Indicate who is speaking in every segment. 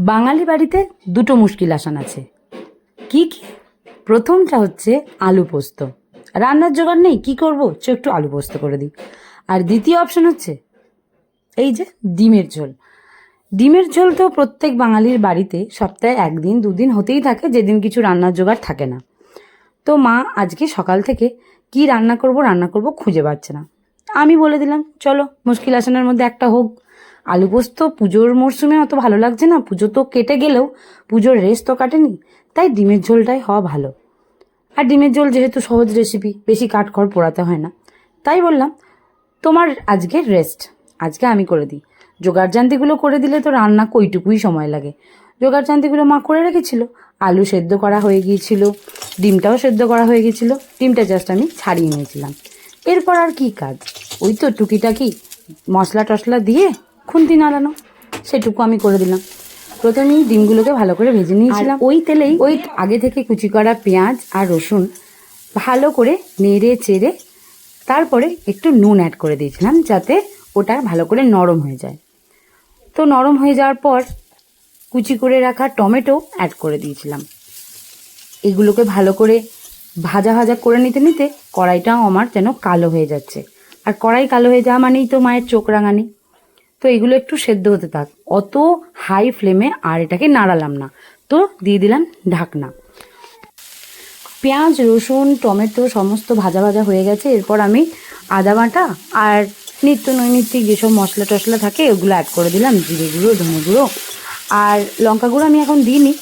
Speaker 1: বাঙালি বাড়িতে দুটো মুশকিল আসান আছে। কি কি? প্রথমটা হচ্ছে আলু পোস্ত। রান্নার জোগাড় নেই, কি করব? চ, একটু আলু পোস্ত করে দিই। আর দ্বিতীয় অপশন হচ্ছে, এই যে ডিমের ঝোল। ডিমের ঝোল তো প্রত্যেক বাঙালির বাড়িতে সপ্তাহে একদিন, দুদিন হতেই থাকে, যেদিন কিছু রান্নার জোগাড় থাকে না। তো মা আজকে সকাল থেকে কি রান্না করব রান্না করব খুঁজে পাচ্ছে না। আমি বলে দিলাম, চলো মুশকিল আসানের মধ্যে একটা হোক। আলু পোস্ত, পুজোর মরশুমে অত ভালো লাগছে না, পুজো তো কেটে গেলেও পুজোর রেস তো কাটেনি, তাই ডিমের ঝোলটাই হওয়া ভালো। আর ডিমের ঝোল যেহেতু সহজ রেসিপি বেশি কাঠখড় পোড়াতে হয় না। তাই বললাম, তোমার আজকে রেস্ট আজকে আমি করে দিই। জোগাড়জান্তিগুলো করে দিলে তো রান্না কইটুকুই সময় লাগে। জোগাড়জান্তিগুলো মা করে রেখেছিল, আলু সেদ্ধ করা হয়ে গিয়েছিল, ডিমটাও সেদ্ধ করা হয়ে গিয়েছিল, ডিমটা জাস্ট আমি ছাড়িয়ে নিয়েছিলাম। এরপর আর কি কাজ? ওই তো টুকিটাকি মশলা টশলা দিয়ে খুন্তি নাড়ানো সেটুকু আমি করে দিলাম। প্রথমেই ডিমগুলোকে ভালো করে ভেজে নিয়েছিলাম। ওই তেলেই ওই আগে থেকে কুচি করা পেঁয়াজ আর রসুন ভালো করে নেড়ে চেড়ে তারপরে একটু নুন অ্যাড করে দিয়েছিলাম যাতে ওটা ভালো করে নরম হয়ে যায়। তো নরম হয়ে যাওয়ার পর কুচি করে রাখা টমেটো অ্যাড করে দিয়েছিলাম। এগুলোকে ভালো করে ভাজা ভাজা করে নিতে নিতে কড়াইটাও আমার যেন কালো হয়ে যাচ্ছে। আর কড়াই কালো হয়ে যাওয়া মানেই তো মায়ের চোখ রাঙানি। তো এগুলো একটু সেদ্ধ হতে থাক। অত হাই ফ্লেমে আর এটাকে নাড়ালাম না। তো দিয়ে দিলাম ঢাকনা। পেঁয়াজ, রসুন, টমেটো সমস্ত ভাজা ভাজা হয়ে গেছে। এরপর আমি আদা বাটা আর নিত্য নৈমিত্তিক যেসব মশলা টশলা থাকে, ওগুলো অ্যাড করে দিলাম। জিরে গুঁড়ো, ধনে গুঁড়ো। আর লঙ্কা গুঁড়ো আমি এখন দিইনি।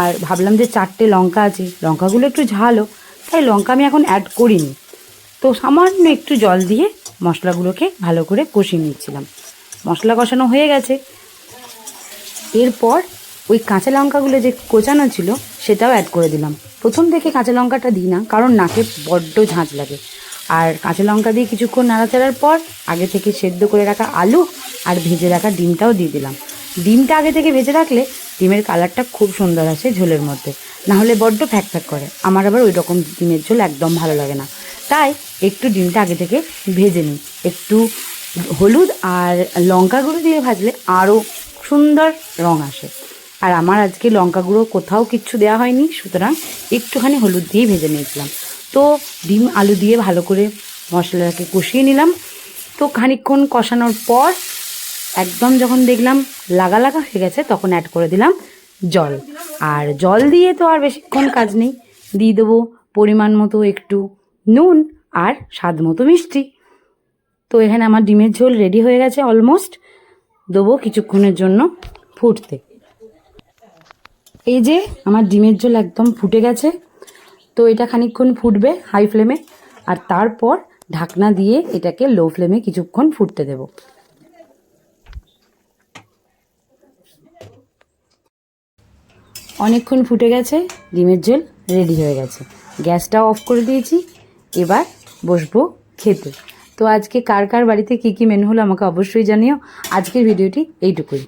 Speaker 1: আর ভাবলাম যে চারটে লঙ্কা আছে, লঙ্কাগুলো একটু ঝালও তাই লঙ্কা আমি এখন অ্যাড করিনি। তো সামান্য একটু জল দিয়ে মশলাগুলোকে ভালো করে কষিয়ে নিচ্ছিলাম। মশলা কষানো হয়ে গেছে। এরপর ওই কাঁচা লঙ্কাগুলো যে কোচানো ছিল, সেটাও অ্যাড করে দিলাম। প্রথম থেকে কাঁচা লঙ্কাটা দিই না, কারণ নাকে বড্ড ঝাঁঝ লাগে। আর কাঁচা লঙ্কা দিয়ে কিছুক্ষণ নাড়াচাড়ার পর আগে থেকে সেদ্ধ করে রাখা আলু আর ভেজে রাখা ডিমটাও দিয়ে দিলাম। ডিমটা আগে থেকে ভেজে রাখলে ডিমের কালারটা খুব সুন্দর আসে ঝোলের মধ্যে। না হলে বড্ড ফ্যাক ফ্যাক করে। আমার আবার ওই রকম ডিমের ঝোল একদম ভালো লাগে না। তাই একটু ডিমটা আগে থেকে ভেজে নিই। একটু হলুদ আর লঙ্কা গুঁড়ো দিয়ে ভাজলে আরও সুন্দর রং আসে। আর আমার আজকে লঙ্কা গুঁড়ো কোথাও কিচ্ছু দেওয়া হয়নি, সুতরাং একটুখানি হলুদ দিয়েই ভেজে নিয়েছিলাম। তো ডিম আলু দিয়ে ভালো করে মশলাটাকে কষিয়ে নিলাম। তো খানিকক্ষণ কষানোর পর একদম যখন দেখলাম লাগা লাগা হয়ে গেছে, তখন অ্যাড করে দিলাম জল। আর জল দিয়ে তো আর বেশিক্ষণ কাজ নেই। দিয়ে দেবো পরিমাণ মতো একটু নুন আর স্বাদ মতো মিষ্টি। তো এখানে আমার ডিমের ঝোল রেডি হয়ে গেছে অলমোস্ট দেবো কিছুক্ষণের জন্য ফুটতে। এই যে আমার ডিমের ঝোল একদম ফুটে গেছে। তো এটা খানিকক্ষণ ফুটবে হাই ফ্লেমে আর তারপর ঢাকনা দিয়ে এটাকে লো ফ্লেমে কিছুক্ষণ ফুটতে দেব। অনেকক্ষণ ফুটে গেছে, ডিমের ঝোল রেডি হয়ে গেছে। গ্যাসটাও অফ করে দিয়েছি, এবার বসবো খেতে। তো আজকে কার কার বাড়িতে কী কী মেনু হলো আমাকে অবশ্যই জানিও। আজকের ভিডিওটি এইটুকুই।